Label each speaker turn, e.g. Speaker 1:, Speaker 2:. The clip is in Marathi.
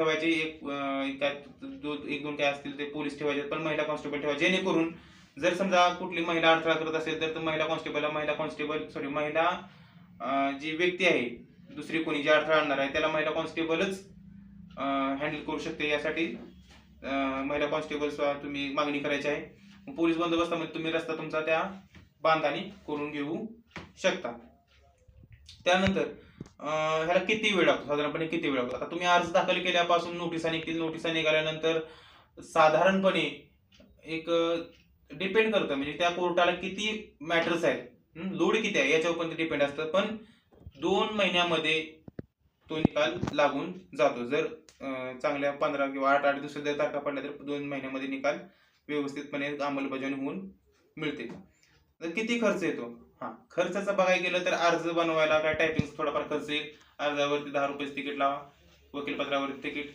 Speaker 1: ठेवायचे एक एक काय एक दोन काय असतील ते पोलीस ठेवायचे पण महिला कॉन्स्टेबल ठेवा. जेणेकरून जर समजा कुठली महिला अडथळा करत असेल तर महिला कॉन्स्टेबलला महिला कॉन्स्टेबल सॉरी महिला जी व्यक्ती आहे दुसरी कोणी जी अडथळा आणणार आहे त्याला महिला कॉन्स्टेबलच हँडल करू शकते. यासाठी महिला कॉन्स्टेबल तुम्ही मागणी करायची आहे. पोलीस बंदोबस्तामध्ये तुम्ही रस्ता तुमचा त्या बांधाने करून घेऊ शकता. त्यानंतर ह्याला किती वेळ लागतो? साधारणपणे किती वेळ लागतो? आता तुम्ही अर्ज दाखल केल्यापासून नोटिसा निघतील नोटिसा निघाल्यानंतर साधारणपणे एक डिपेंड करतं. म्हणजे त्या कोर्टाला किती मॅटर्स आहेत? लोड किती आहे? याच्यावर पण ते डिपेंड असतं. पण दोन महिन्यामध्ये तो निकाल लागून जातो. जर चांगल्या पंधरा किंवा आठ आठ दिवसात जर तारखा पडल्या तर दोन महिन्यामध्ये निकाल व्यवस्थितपणे अंमलबजावणी होऊन मिळते. तर किती खर्च येतो? हा खर्चाचं बघायला गेलं तर अर्ज बनवायला काय टायपिंग थोडाफार खर्च येईल. अर्जावरती दहा रुपये तिकीट लावा. वकीलपत्रावरती तिकीट.